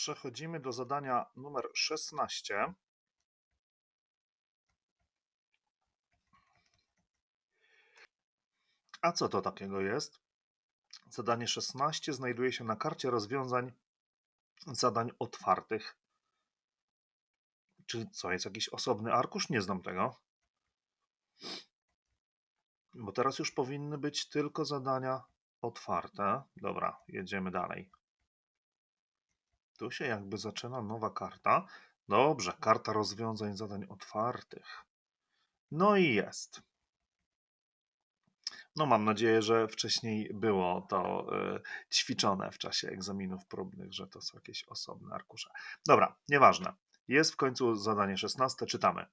Przechodzimy do zadania numer 16. A co to takiego jest? Zadanie 16 znajduje się na karcie rozwiązań zadań otwartych. Czy co, jest jakiś osobny arkusz? Nie znam tego. Bo teraz już powinny być tylko zadania otwarte. Dobra, jedziemy dalej. Tu się jakby zaczyna nowa karta. Dobrze, karta rozwiązań zadań otwartych. No i jest. No mam nadzieję, że wcześniej było to y, ćwiczone w czasie egzaminów próbnych, że to są jakieś osobne arkusze. Dobra, nieważne. Jest w końcu zadanie 16, czytamy.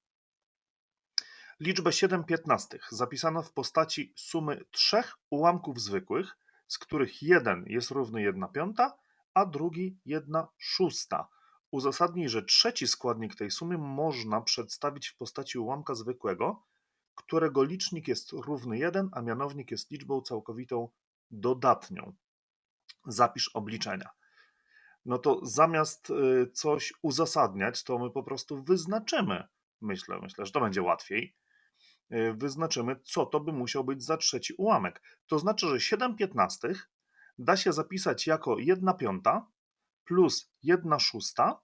Liczbę 7 piętnastych zapisano w postaci sumy trzech ułamków zwykłych, z których jeden jest równy 1 piąta, a drugi 1 szósta. Uzasadnij, że trzeci składnik tej sumy można przedstawić w postaci ułamka zwykłego, którego licznik jest równy 1, a mianownik jest liczbą całkowitą dodatnią. Zapisz obliczenia. No to zamiast y, coś uzasadniać, to my po prostu wyznaczymy. Myślę, myślę, że to będzie łatwiej. Y, wyznaczymy, co to by musiał być za trzeci ułamek. To znaczy, że 7 piętnastych da się zapisać jako 1 piąta plus 1 szósta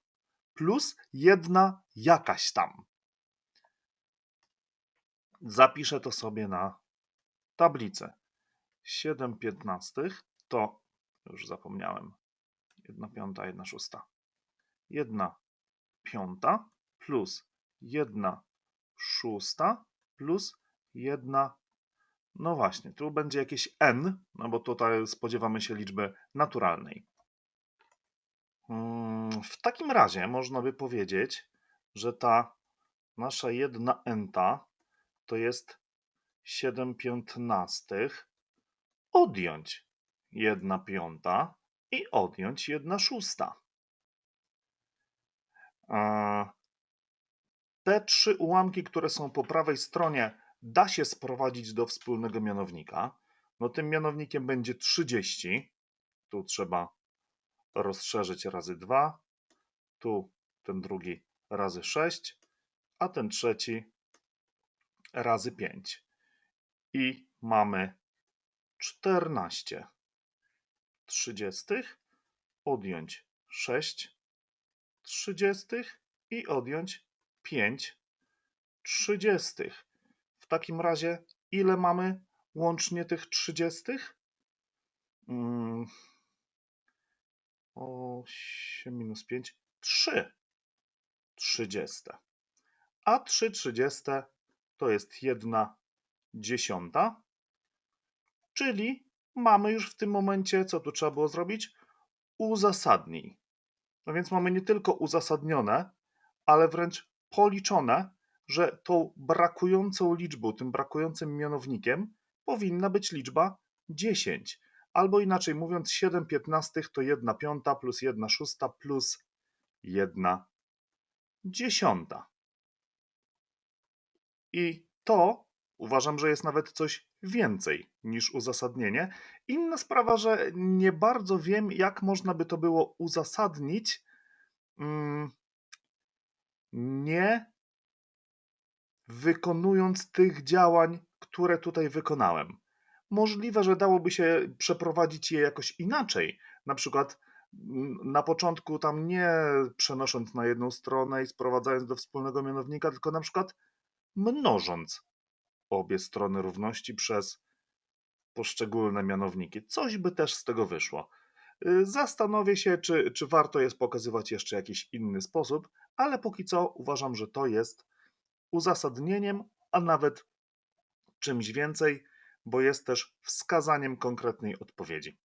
plus 1 jakaś tam. Zapiszę to sobie na tablicę. 7 piętnastych to, już zapomniałem, 1 piąta, 1 szósta. 1 piąta plus 1 szósta plus 1 no właśnie, tu będzie jakieś n, no bo tutaj spodziewamy się liczby naturalnej. Mm, w takim razie można by powiedzieć, że ta nasza jedna enta to jest 7 piętnastych odjąć 1 piąta i odjąć 1 szósta. Te trzy ułamki, które są po prawej stronie, da się sprowadzić do wspólnego mianownika. No tym mianownikiem będzie 30. Tu trzeba rozszerzyć razy 2. Tu ten drugi razy 6, a ten trzeci razy 5. I mamy 14 trzydziestych, odjąć 6 trzydziestych i odjąć 5 trzydziestych. Takim razie ile mamy łącznie tych trzydziestych? Hmm. 8 minus 5, 3 trzydzieste. A 3 trzydzieste to jest 1 dziesiąta, czyli mamy już w tym momencie, co tu trzeba było zrobić? Uzasadnij. No więc mamy nie tylko uzasadnione, ale wręcz policzone, że tą brakującą liczbą, tym brakującym mianownikiem powinna być liczba 10. Albo inaczej mówiąc, 7 piętnastych to 1 piąta plus 1 szósta plus 1 dziesiąta. I to uważam, że jest nawet coś więcej niż uzasadnienie. Inna sprawa, że nie bardzo wiem, jak można by to było uzasadnić, mm, nie wykonując tych działań, które tutaj wykonałem. Możliwe, że dałoby się przeprowadzić je jakoś inaczej. Na przykład na początku tam nie przenosząc na jedną stronę i sprowadzając do wspólnego mianownika, tylko na przykład mnożąc obie strony równości przez poszczególne mianowniki. Coś by też z tego wyszło. Y, zastanowię się, czy, czy warto jest pokazywać jeszcze jakiś inny sposób, ale póki co uważam, że to jest uzasadnieniem, a nawet czymś więcej, bo jest też wskazaniem konkretnej odpowiedzi.